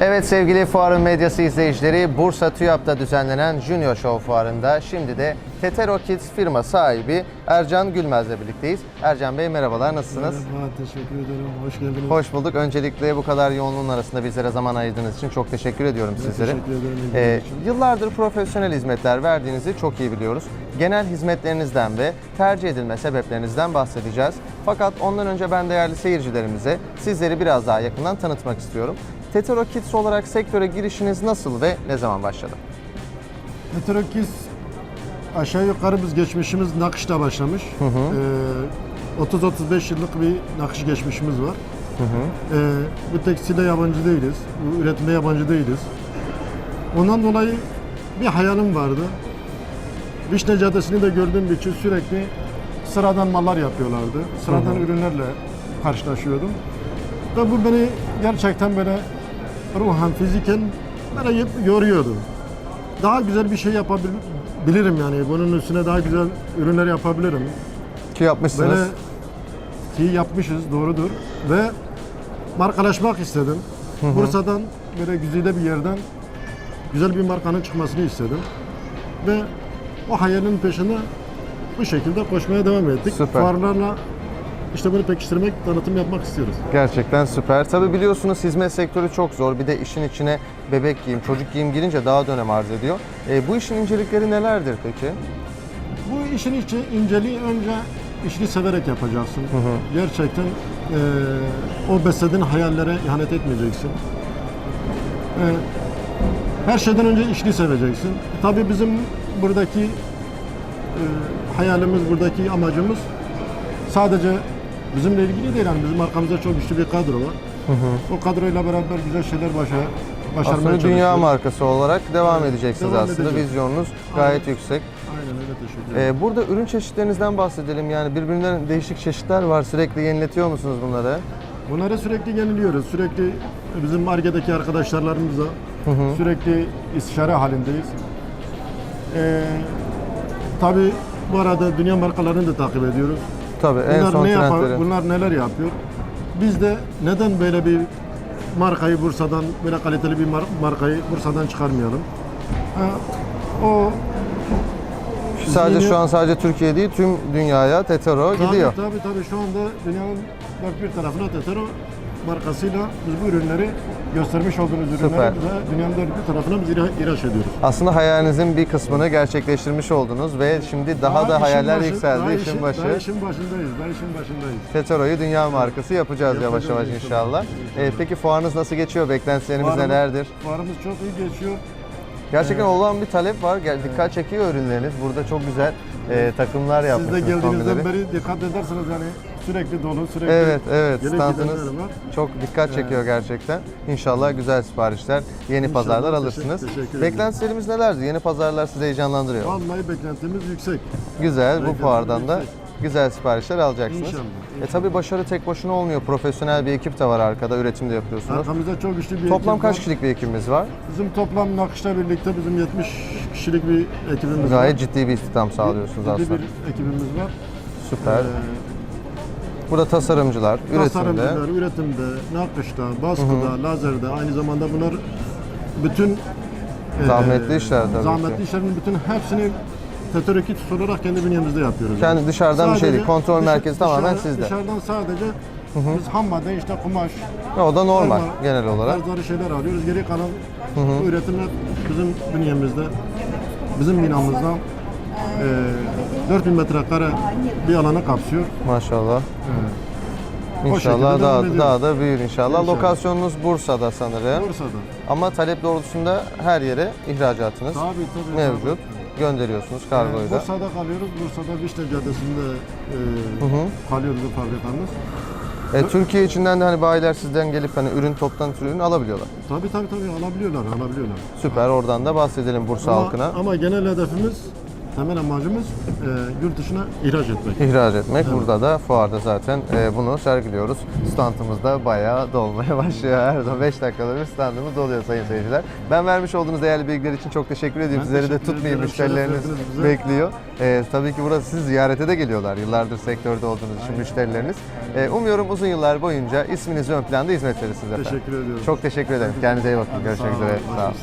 Evet sevgili Fuarın Medyası izleyicileri, Bursa TÜYAP'ta düzenlenen Junior Show Fuarı'nda şimdi de Tetero Kids firma sahibi Ercan Gülmez'le birlikteyiz. Ercan Bey merhabalar, nasılsınız? Merhaba, teşekkür ederim. Hoş geldiniz. Hoş bulduk. Öncelikle bu kadar yoğunluğun arasında bizlere zaman ayırdığınız için çok teşekkür ediyorum sizlere. teşekkür ederim Ee, yıllardır profesyonel hizmetler verdiğinizi çok iyi biliyoruz. Genel hizmetlerinizden ve tercih edilme sebeplerinizden bahsedeceğiz. Fakat ondan önce ben değerli seyircilerimize sizleri biraz daha yakından tanıtmak istiyorum. Tetero Kids olarak sektöre girişiniz nasıl ve ne zaman başladı? Heterokiz aşağı yukarı biz geçmişimiz nakışla başlamış. Ee, 30-35 yıllık bir nakış geçmişimiz var. Ee, bu tekstile yabancı değiliz. Bu üretime yabancı değiliz. Ondan dolayı bir hayalim vardı. Vişne Caddesi'ni de gördüğüm için sürekli sıradan mallar yapıyorlardı. Sıradan ürünlerle karşılaşıyordum. Ve bu beni gerçekten böyle ruhen, fiziken böyle yoruyordu. Daha güzel bir şey yapabilirim yani. Bunun üstüne daha güzel ürünler yapabilirim. Ki yapmışsınız. Böyle ki yapmışız doğrudur ve markalaşmak istedim. Bursa'dan böyle güzide bir yerden güzel bir markanın çıkmasını istedim. Ve o hayalin peşinde bu şekilde koşmaya devam ettik. Süper. Fuarlarla işte bunu pekiştirmek, tanıtım yapmak istiyoruz. Gerçekten süper. Tabii biliyorsunuz hizmet sektörü çok zor. Bir de işin içine bebek giyim, çocuk giyim girince daha da önem arz ediyor. E, bu işin incelikleri nelerdir peki? Bu işin içi inceliği önce işini severek yapacaksın. Gerçekten eee, o beslediğin hayallere ihanet etmeyeceksin. Eee, her şeyden önce işini seveceksin. Tabii bizim buradaki eee, hayalimiz, buradaki amacımız sadece bizimle ilgili değil. Yani bizim arkamızda çok güçlü bir kadro var. O kadroyla beraber güzel şeyler başa, başarmaya Aslında dünya çalışıyoruz. markası olarak devam edeceksiniz devam aslında. edeceğiz. Vizyonunuz gayet Aynen. yüksek. Aynen öyle teşekkür ederim. E, burada ürün çeşitlerinizden bahsedelim. Yani birbirinden değişik çeşitler var. Sürekli yeniletiyor musunuz bunları? Bunları sürekli yeniliyoruz. Sürekli bizim Arge'deki arkadaşlarımızla sürekli istişare halindeyiz. Ee, tabii bu arada dünya markalarını da takip ediyoruz. Tabii en Bunlar son ne yapar, trendleri. bunlar neler yapıyor? Biz de neden böyle bir markayı Bursa'dan, böyle kaliteli bir mar- markayı Bursa'dan çıkarmayalım? Ha, o Sadece Yeni- şu an sadece Türkiye değil tüm dünyaya Tetero gidiyor. Tabii tabii tabii şu anda dünyanın dört bir tarafına Tetero markasıyla biz bu ürünleri göstermiş olduğunuz ürünleri Süper. bize dünyanın dört bir tarafına biz ihraç ediyoruz. Aslında hayalinizin bir kısmını gerçekleştirmiş oldunuz ve şimdi daha, da işin hayaller başı- yükseldi daha işin başı. Daha işin başındayız, daha işin başındayız. Tetero'yu dünya markası yapacağız yavaş Yapacağız yavaş inşallah. inşallah. Ee, peki fuarınız nasıl geçiyor? Beklentileriniz Fuarımız- nelerdir? Fuarımız çok iyi geçiyor. Gerçekten olan bir talep var. Gel- Dikkat çekiyor ürünleriniz. Burada çok güzel e, takımlar Siz de yapmışsınız geldiğinizden kombileri. beri dikkat ederseniz yani sürekli dolu, sürekli Evet, evet. gelip Standınız gidenler var. çok dikkat çekiyor gerçekten. İnşallah güzel siparişler, yeni İnşallah. pazarlar Teşekkür- alırsınız. teşekkür ederim. Beklentilerimiz nelerdi? Yeni pazarlar sizi heyecanlandırıyor. Vallahi beklentimiz yüksek. Güzel. Bu Beklentimiz fuardan da yüksek. güzel siparişler alacaksınız. İnşallah, E tabii başarı tek başına olmuyor. Profesyonel bir ekip de var arkada. Üretim de yapıyorsunuz. Arkamızda çok güçlü bir Toplam ekip kaç var. kişilik bir ekibimiz var? Bizim toplam nakışla birlikte bizim 70 kişilik bir ekibimiz var. Gayet ciddi bir istihdam sağlıyorsunuz Ciddi aslında. bir ekibimiz var. Süper. Ee, Burada tasarımcılar, üretimde. tasarımcılar, üretimde, nakışta, baskıda, lazerde aynı zamanda bunlar bütün e, Zahmetli işler tabii Zahmetli ki. işlerin bütün hepsini Tetöreki olarak kendi bünyemizde yapıyoruz. Kendi dışarıdan bir şey değil. Kontrol dışa- merkezi tamamen dışarı- sizde. Dışarıdan sadece biz ham madde işte kumaş, Ya O da normal Normal. genel olarak. tarzları şeyler alıyoruz. Geri kalan bu üretimler bizim bünyemizde, bizim binamızda e, 4000 metrekare bir alanı kapsıyor. Maşallah. O İnşallah şekilde devam daha, ediyoruz. daha da büyür inşallah. İnşallah. Lokasyonunuz Bursa'da sanırım. Bursa'da. Ama talep doğrultusunda her yere ihracatınız Tabii tabii. mevcut. tabii. Gönderiyorsunuz kargoyu da. Bursa'da kalıyoruz. Bursa'da Vişne Caddesi'nde e, kalıyoruz bu fabrikamız. E, Türkiye içinden de hani bayiler sizden gelip hani ürün toptan ürün alabiliyorlar. Tabii tabii tabii alabiliyorlar, alabiliyorlar. Süper oradan da bahsedelim Bursa Ama, halkına. ama genel hedefimiz temel amacımız e, yurt dışına ihraç etmek. İhraç etmek. Burada da fuarda zaten e, bunu sergiliyoruz. Standımız da bayağı dolmaya başlıyor. Her zaman 5 dakikada bir standımız doluyor sayın seyirciler. Ben vermiş olduğunuz değerli bilgiler için çok teşekkür ediyorum. Ben Sizleri de tutmayayım. Müşterileriniz bekliyor. E, tabii ki burası siz ziyarete de geliyorlar. Yıllardır sektörde olduğunuz için müşterileriniz. E, umuyorum uzun yıllar boyunca isminiz ön planda hizmet verirsiniz efendim. Teşekkür ediyorum. Çok teşekkür ederim. Kendinize iyi bakın. Görüşmek üzere. Sağ olun.